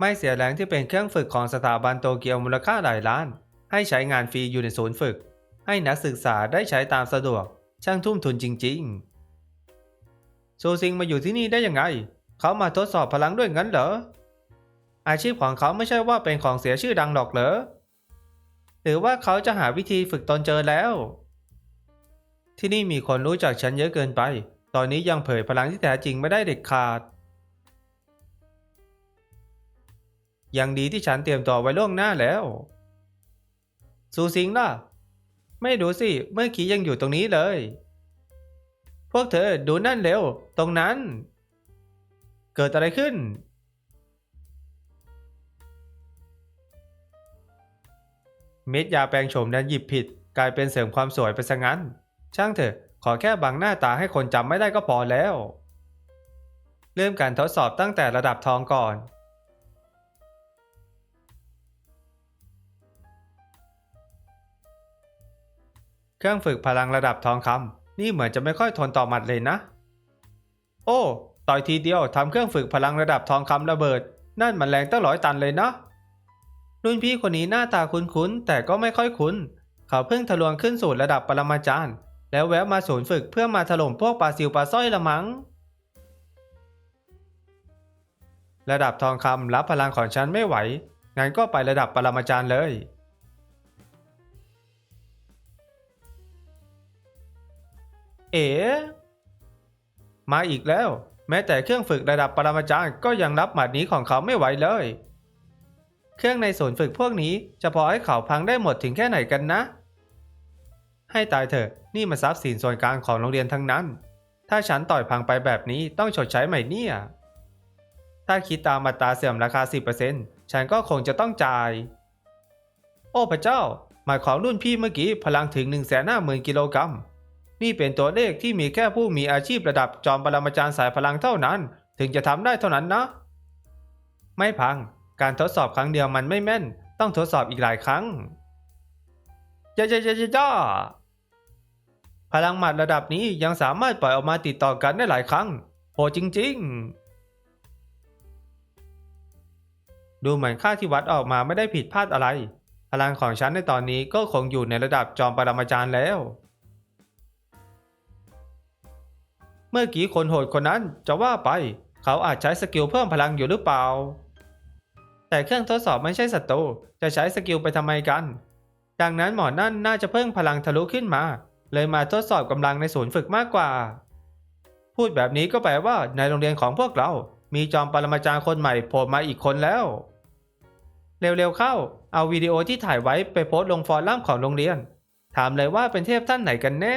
ไม่เสียแรงที่เป็นเครื่องฝึกของสถาบันโตเกียวมูลค่าหลายล้าน ให้ใช้งานฟรีอยู่ในศูนย์ฝึก ให้นักศึกษาได้ใช้ตามสะดวก ช่างทุ่มทุนจริงๆ โซซิงมาอยู่ที่นี่ได้ยังไง เขามาทดสอบพลังด้วยงั้นเหรอ อาชีพของเขาไม่ใช่ว่าเป็นของเสียชื่อดังหรอกเหรอ หรือว่าเขาจะหาวิธีฝึกตนเจอแล้ว ที่นี่มีคนรู้จักฉันเยอะเกินไป ตอนนี้ยังเผยพลังที่แท้จริงไม่ได้เด็ดขาด ยังดีที่ฉันเตรียมตัวไว้ล่วงหน้าแล้ว ซูซิงล่ะ ไม่ดูสิ เมื่อกี้ยังอยู่ตรงนี้เลย พวกเธอดูนั่นเร็ว ตรงนั้น เกิดอะไรขึ้น เม็ดยาแปลงโฉมนั้นหยิบผิด กลายเป็นเสริมความสวยไปซะงั้น ช่างเถอะ ขอแค่บังหน้าตาให้คนจำไม่ได้ก็พอแล้ว เริ่มการทดสอบตั้งแต่ระดับทองก่อน เครื่องฝึกพลังระดับทองคำนี่เหมือนจะไม่ค่อยทนต่อหมัดเลยนะ โอ้ต่อยทีเดียวทำเครื่องฝึกพลังระดับทองคำระเบิด นั่นมันแรงตั้งร้อยตันเลยนะรุ่นพี่คนนี้หน้าตาคุ้นๆแต่ก็ไม่ค่อยคุ้น เขาเพิ่งทะลวงขึ้นสู่ระดับปรมาจารย์ แล้วแวะมาศูนย์ฝึกเพื่อมาถล่มพวกปลาซิวปลาสร้อยละมัง้ง ระดับทองคำรับพลังของฉันไม่ไหวงั้นก็ไประดับปรมาจารย์เลย เอ๋มาอีกแล้ว แม้แต่เครื่องฝึกระดับปรมาจารย์ก็ยังรับหมัดนี้ของเขาไม่ไหวเลย เครื่องในศูนย์ฝึกพวกนี้จะพอให้เขาพังได้หมดถึงแค่ไหนกันนะ ให้ตายเถอะนี่มาทรัพย์สินส่วนกลางของโรงเรียนทั้งนั้น ถ้าฉันต่อยพังไปแบบนี้ต้องชดใช้ใหม่เนี่ยถ้าคิดตามมาตราเสื่อมราคา 10%ฉันก็คงจะต้องจ่าย โอ้พระเจ้า หมายของรุ่นพี่เมื่อกี้พลังถึง 1 5 0 0 0 0กิโลกรัม นี่เป็นตัวเลขที่มีแค่ผู้มีอาชีพระดับจอมปรมาจารย์สายพลังเท่านั้น ถึงจะทำได้เท่านั้นนะ ไม่พัง การทดสอบครั้งเดียวมันไม่แม่น ต้องทดสอบอีกหลายครั้งจ้าจ้าจ้าจ้าพลังหมัดระดับนี้ยังสามารถปล่อยออกมาติดต่อกันได้หลายครั้งโหจริง ๆ ดูเหมือนค่าที่วัดออกมาไม่ได้ผิดพลาดอะไร พลังของฉันในตอนนี้ก็คงอยู่ในระดับจอมปรมาจารย์แล้ว เมื่อกี้คนโหดคนนั้นจะว่าไป เขาอาจใช้สกิลเพิ่มพลังอยู่หรือเปล่า แต่เครื่องทดสอบไม่ใช่ศัตรูจะใช้สกิลไปทำไมกัน ดังนั้นหมอนั่นน่าจะเพิ่งพลังทะลุขึ้นมา เลยมาทดสอบกำลังในศูนย์ฝึกมากกว่า พูดแบบนี้ก็แปลว่าในโรงเรียนของพวกเรา มีจอมปรมาจารย์คนใหม่โผล่มาอีกคนแล้ว เร็วๆเข้า เอาวิดีโอที่ถ่ายไว้ไปโพสต์ลงฟอรัมของโรงเรียน ถามเลยว่าเป็นเทพท่านไหนกันแน่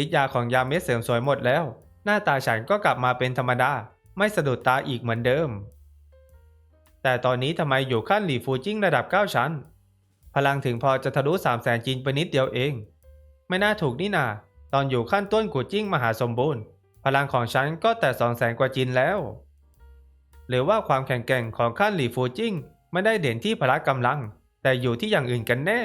ฤทธิ์ยาของยาเม็ดเสริมสวยหมดแล้ว หน้าตาฉันก็กลับมาเป็นธรรมดา ไม่สะดุดตาอีกเหมือนเดิม แต่ตอนนี้ทำไมอยู่ขั้นหลีฟูจิ้งระดับ 9 ชั้น พลังถึงพอจะทะลุ3 0 0แสนจีนไปนิดเดียวเอง ไม่น่าถูกนี่นาตอนอยู่ขั้นต้นกูจิ้งมหาสมบูรณ์ พลังของฉันก็แต่2 0 0แสนกว่าจีนแล้ว หรือว่าความแข็งแกร่งของขั้นหลีฟูจิ้งไม่ได้เด่นที่พละกำลัง แต่อยู่ที่อย่างอื่นกันแน่